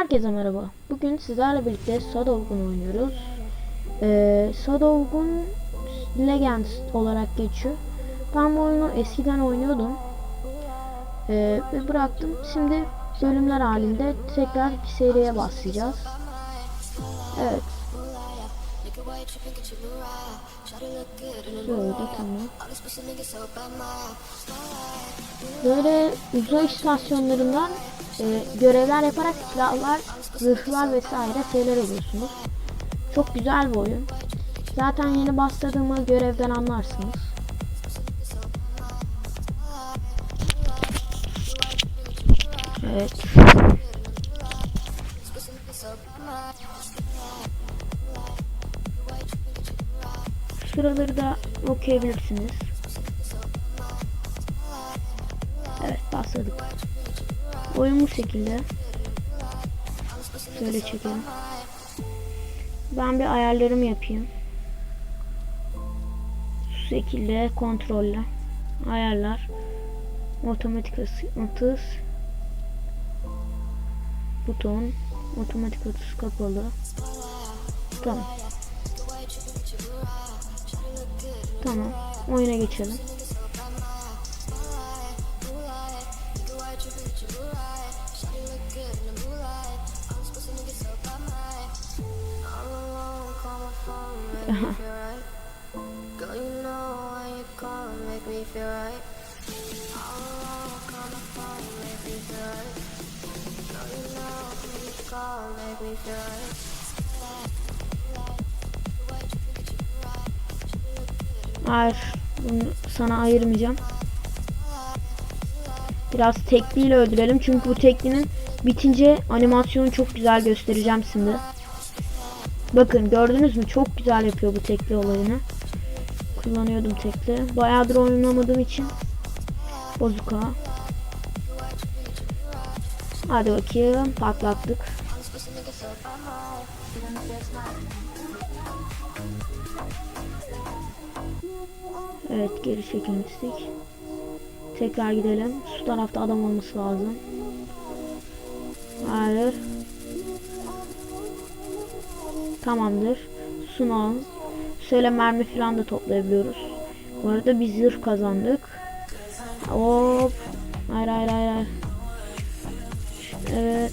Herkese merhaba. Bugün sizlerle birlikte Sadovgun oynuyoruz. Ee, Sadovgun Legends olarak geçiyor. Ben bu oyunu eskiden oynuyordum. Ee, ve bıraktım. Şimdi bölümler halinde tekrar bir seriye başlayacağız. Evet. Şöyle tamam. Böyle uzay istasyonlarından e, görevler yaparak silahlar, zırhlar vesaire şeyler alıyorsunuz. Çok güzel bir oyun. Zaten yeni başladığımı görevden anlarsınız. Evet. Şuraları da okuyabilirsiniz. Evet başladık. Oyun bu şekilde. Şöyle çekelim. Ben bir ayarlarımı yapayım. Şu şekilde kontrolle. Ayarlar. Otomatik atış. Buton. Otomatik atış kapalı. Tamam. Tamam. Oyuna geçelim. Hayır. Bunu sana ayırmayacağım. Biraz tekliyle öldürelim. Çünkü bu teklinin bitince animasyonu çok güzel göstereceğim şimdi. Bakın gördünüz mü? Çok güzel yapıyor bu tekli olayını. Kullanıyordum tekli. Bayağıdır oynamadığım için. Bozuka. Hadi bakayım. Patlattık. Evet geri çekilmiştik. Tekrar gidelim. Şu tarafta adam olması lazım. Hayır. Tamamdır. Şunu al. Şöyle mermi falan da toplayabiliyoruz. Bu arada bir zırh kazandık. Hop. Hayır hayır hayır. Evet.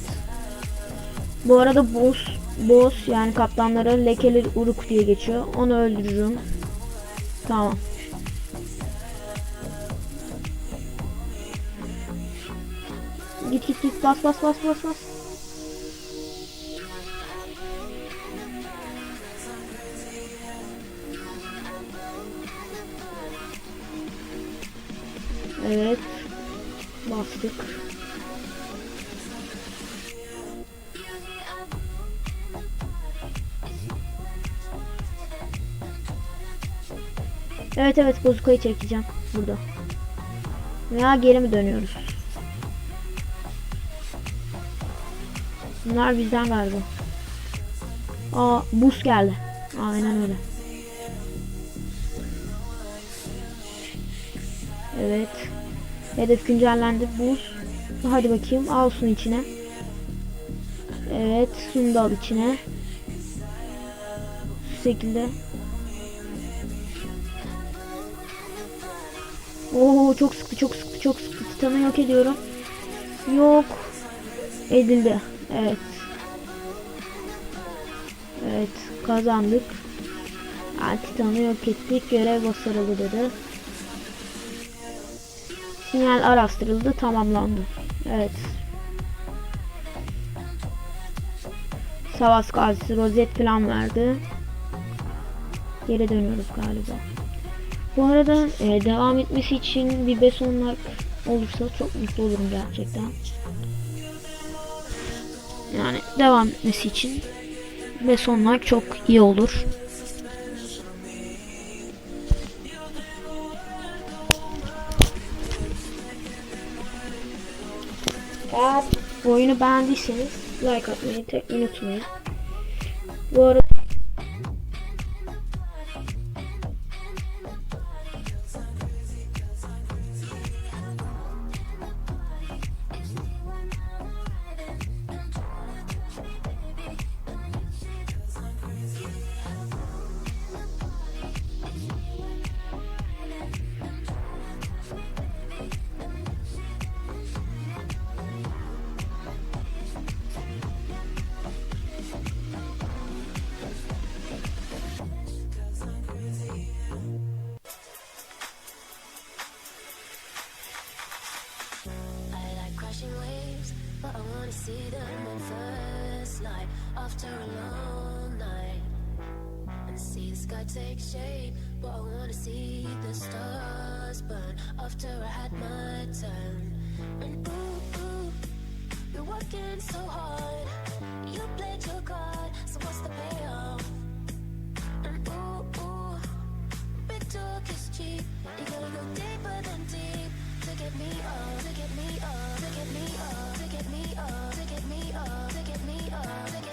Bu arada boss boss yani kaptanları lekeli uruk diye geçiyor. Onu öldürürüm. Tamam. Git git git bas bas bas bas bas. Bastık. Evet evet bozukayı çekeceğim burada. Veya geri mi dönüyoruz? Bunlar bizden galiba. Aa buz geldi. Aynen öyle. Evet. Hedef güncellendi. Buz. Hadi bakayım. Al şunu içine. Evet. Şunu da al içine. Şu şekilde. Oo çok sıktı çok sıktı çok sıktı. Titan'ı yok ediyorum. Yok. Edildi. Evet. Evet kazandık. Ha, Titan'ı yok ettik. Görev başarılı dedi. Sinyal araştırıldı. Tamamlandı. Evet. Savaş gazisi rozet falan verdi. Geri dönüyoruz galiba. Bu arada e, devam etmesi için bir besonlar olursa çok mutlu olurum gerçekten. Yani devam etmesi için besonlar çok iyi olur. Oyunu beğendiyseniz like atmayı unutmayın. Bu arada after a long night. And see the sky take shape, but I wanna see the stars burn after I had my turn. And ooh, ooh, you're working so hard. You played your card, so what's the payoff? And ooh, ooh, big talk is cheap. You gotta go deeper than deep to get me up, to get me up, to get me up, to get me up, to get me up, to get me up,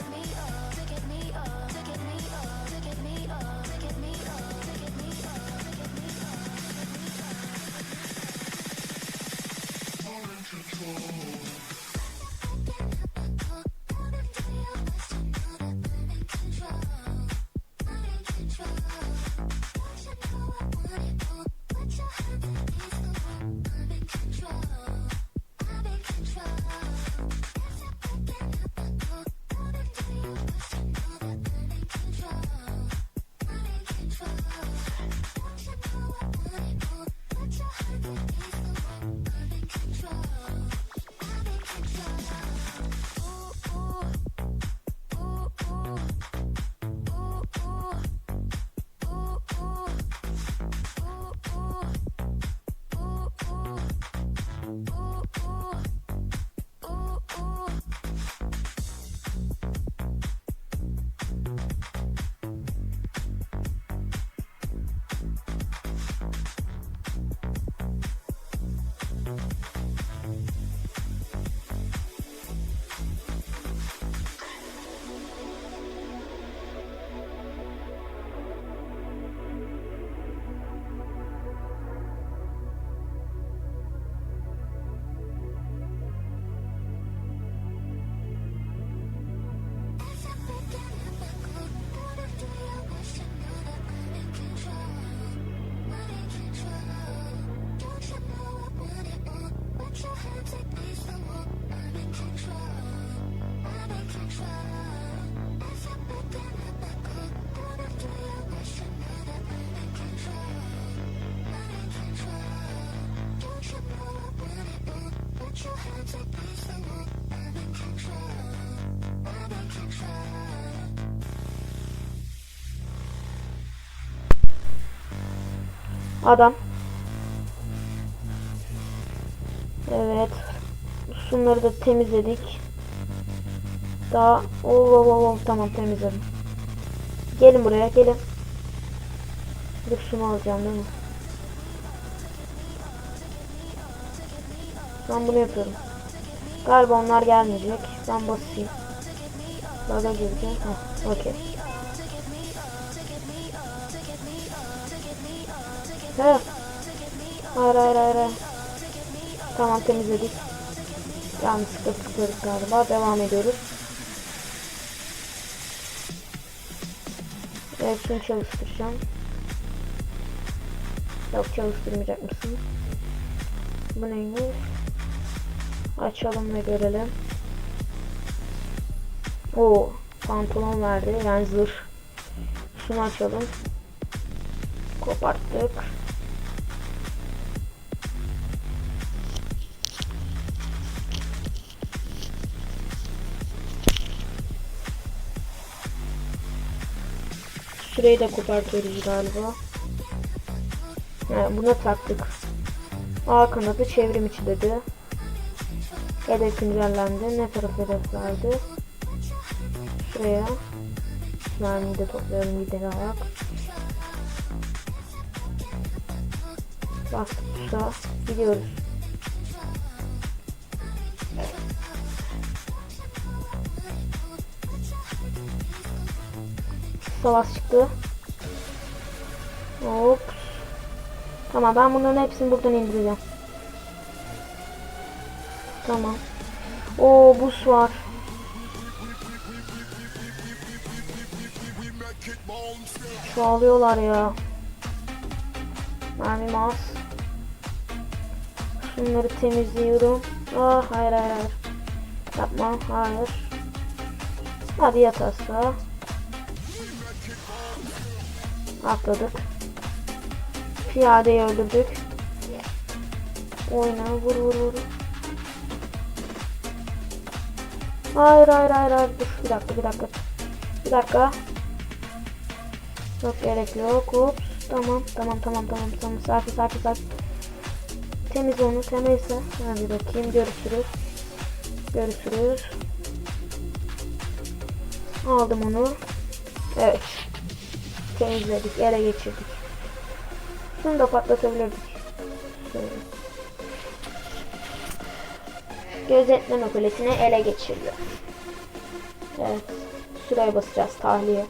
Adam. Evet. Şunları da temizledik. Daha oo, oo, oo, oo, tamam temizledim. Gelin buraya gelin. Dur şunu alacağım değil mi? Ben bunu yapıyorum. Galiba onlar gelmeyecek. Ben basayım. Baga girdi. Heh, okey. He. Hayır hayır hayır. hayır. Tamam temizledik. Yanlışlıkla tıkladık galiba. Devam ediyoruz. Evet şunu çalıştıracağım. Yok çalıştırmayacak mısın? Bu neymiş? Açalım ve görelim. O pantolon verdi yani zırh. Şunu açalım. Koparttık. Şurayı da kopartıyoruz galiba. Ha, buna taktık. A kanadı çevrim içi dedi. Hedef güncellendi. Ne taraf hedef verdi? Şuraya. Mermiyi de toplayalım lideri ayak. Bastık tuşa. Gidiyoruz. Savaş çıktı. Hop. Tamam ben bunların hepsini buradan indireceğim. Tamam. O buz var. Çoğalıyorlar ya. Mermim az. Şunları temizliyorum. Ah hayır hayır. Yapma hayır. Hadi yat aşağı. Atladık. Piyadeyi öldürdük. Oyna vur vur vur. Hayır hayır hayır hayır dur bir dakika bir dakika. Bir dakika. Yok gerek yok. Ups. Tamam tamam tamam tamam tamam. Sakin sakin sakin. Temiz onu temizle. Ben bir bakayım. Görüşürüz. Görüşürüz. Aldım onu. Evet. Temizledik. Ele geçirdik. Şunu da patlatabilirdik. Şöyle. Gözetleme kulesini ele geçiriyor. Evet. Sıraya basacağız tahliye.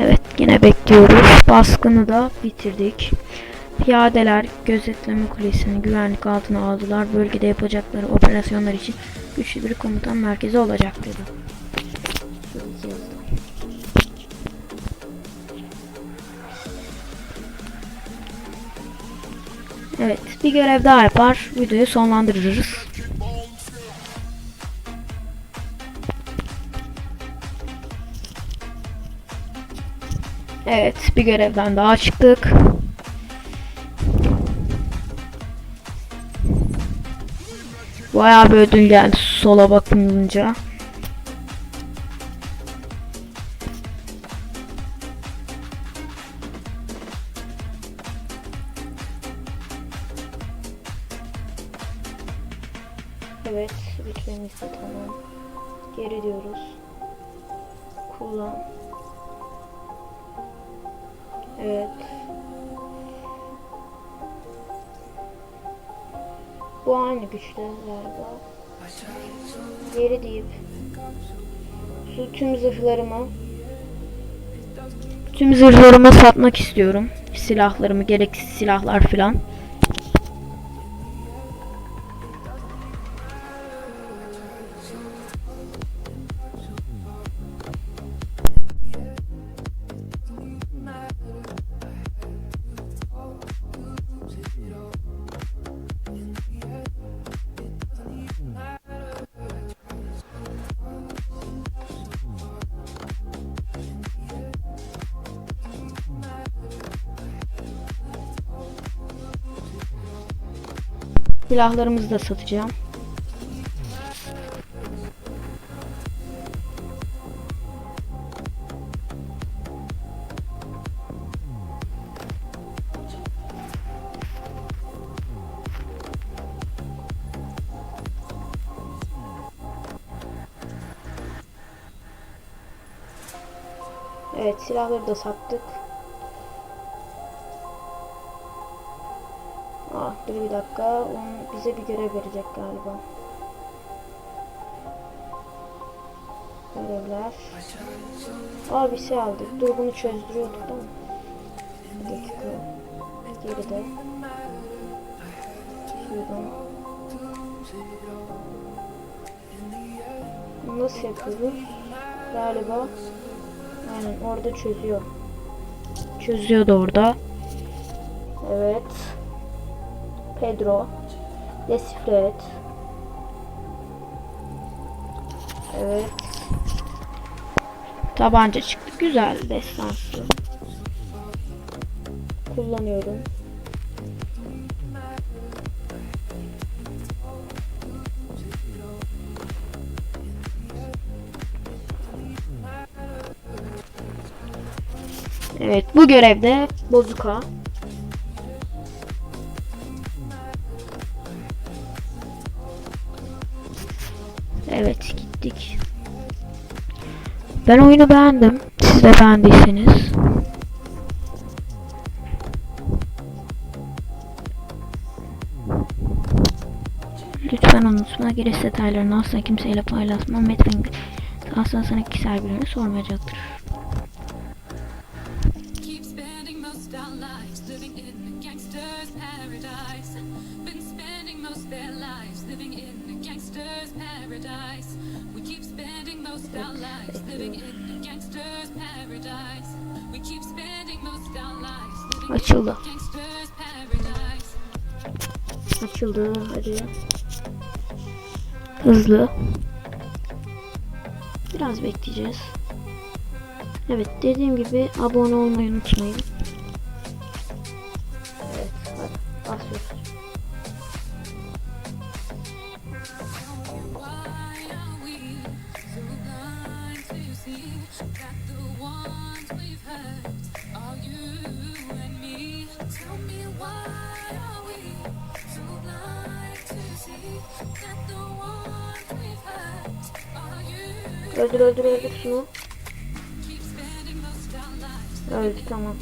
Evet yine bekliyoruz. Baskını da bitirdik. Piyadeler gözetleme kulesini güvenlik altına aldılar. Bölgede yapacakları operasyonlar için güçlü bir komutan merkezi olacak dedi. Evet bir görev daha yapar. Videoyu sonlandırırız. Evet bir görevden daha çıktık. Bayağı bir ödül geldi sola bakınca. Tüm zırhlarımı satmak istiyorum. Silahlarımı, gereksiz silahlar filan. Silahlarımızı da satacağım. Evet silahları da sattık. Dakika. Onun bize bir görev verecek galiba. Görevler. Bir şey aldık. Dur bunu çözdürüyorduk değil? Bir dakika. Geride. Şuradan. Nasıl yapıyoruz? Galiba. Aynen orada çözüyor. Çözüyordu orada. Evet. Pedro. Desifre et. Evet. Tabanca çıktı. Güzel destansı. Kullanıyorum. Evet bu görevde bozuka. Evet gittik. Ben oyunu beğendim. Siz de beğendiyseniz. Lütfen unutma. Giriş detaylarını asla kimseyle paylaşma. Metring asla sana kişisel birini sormayacaktır. Açıldı. Açıldı. Hadi. Hızlı. Biraz bekleyeceğiz. Evet dediğim gibi abone olmayı unutmayın. Öldür öldür öldür şunu. Öldü tamam.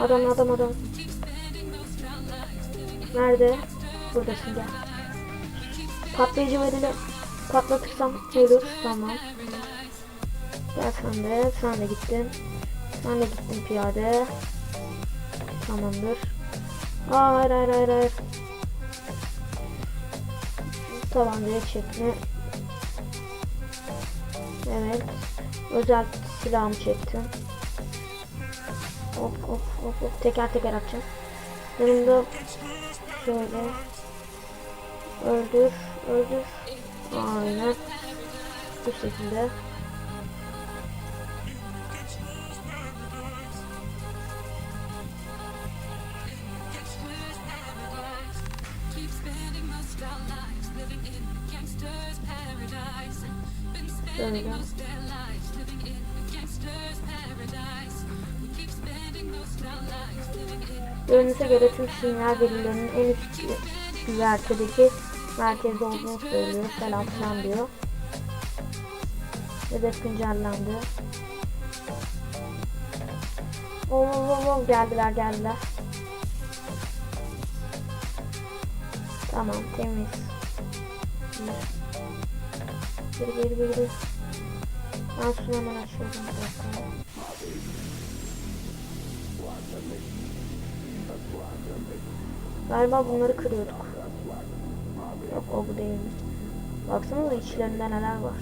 Adam adam adam. Nerede? Buradasın gel. Patlayıcı bedeli patlatırsam ölür. Tamam. Gel sen de. Sen de gittin. Sen de gittin piyade. Tamamdır. Aa, hayır hayır hayır hayır. Tabancayı çekme. Evet. Özel silahımı çektim. Of of of of. Teker teker atacağım. Yanımda şöyle. Öldür. Öldür. Aynen. Bu şekilde. Living in Görünüşe göre tüm sinyal verilerinin en üst güvertedeki merkezde olduğunu söylüyor. Selam falan diyor. Hedef güncellendi. Oo, oo, oo, geldiler geldiler. Tamam temiz. Geri geri geri. Ben şunu hemen açıyorum. Galiba bunları kırıyorduk. Yok o bu değil. Baksanıza içlerinde neler var.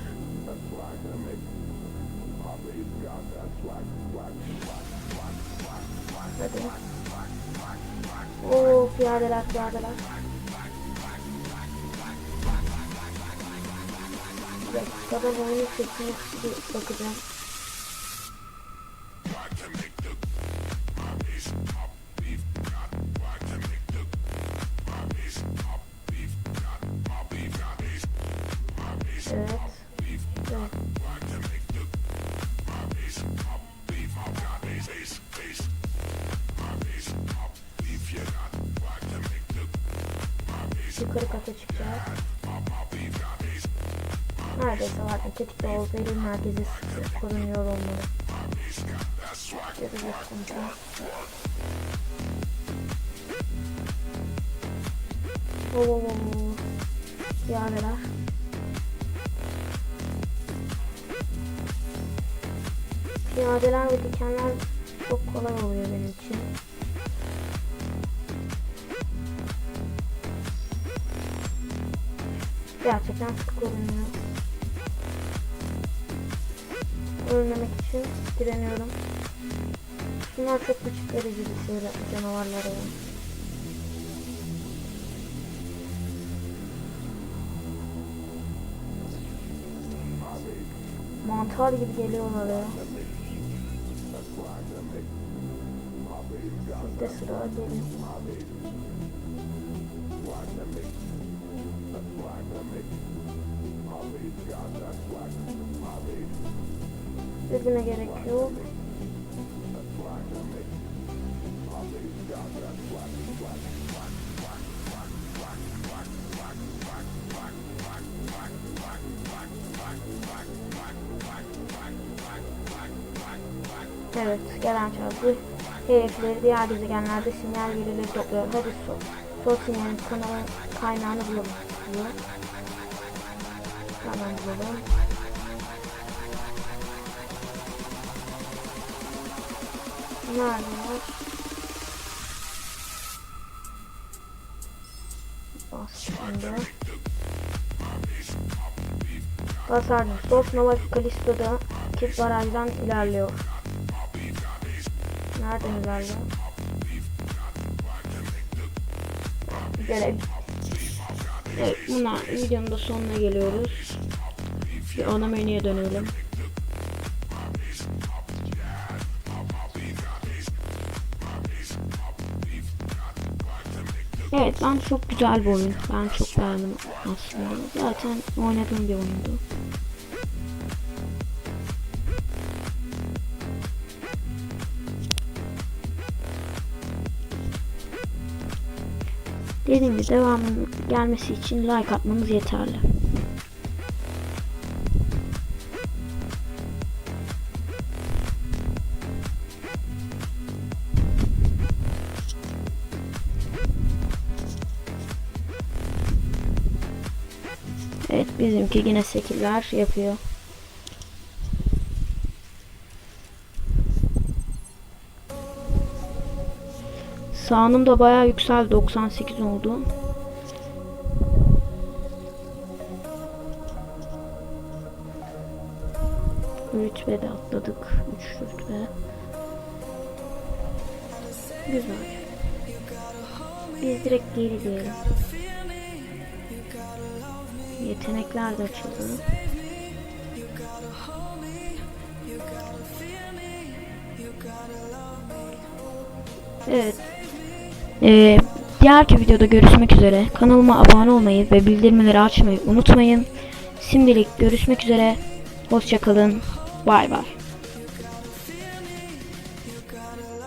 Hadi. Oo piyadeler piyadeler. Oyunun sesine bir bakacağım. Sık sık korunuyor olmalı. Göreceğiz komutan. Oo, oo. Piyadeler. Ve dikenler çok kolay oluyor benim için. Gerçekten sık korunuyor. Ölmemek için direniyorum. Bunlar çok küçük verici bir şeyler, canavarlar ya. Mantar gibi geliyorlar ya. Sizde sıra gelin. Sözüme gerek yok. Evet, gelen çarpı herifleri diğer gezegenlerde sinyal verileri topluyor. Hadi sol. Sol sinyalin kanalı, kaynağını bulalım. Hemen bulalım. Neredeler? Bas şimdi. Basardım. Sos Nova Kalisto'da Kit Baraj'dan ilerliyor. Nereden ilerliyor? Görev. Evet, buna videonun da sonuna geliyoruz. Bir ana menüye dönelim. Evet ben çok güzel bir oyun. Ben çok beğendim aslında. Zaten oynadığım bir oyundu. Dediğim gibi devamının gelmesi için like atmanız yeterli. Bizimki yine sekiller yapıyor. Sağınım da bayağı yükseldi 98 oldu. Rütbe de atladık. 3 rütbe. Güzel. Biz direkt geri diyelim. Yetenekler de açıldı. Evet. Ee, diğerki videoda görüşmek üzere. Kanalıma abone olmayı ve bildirimleri açmayı unutmayın. Şimdilik görüşmek üzere. Hoşçakalın. Bay bay.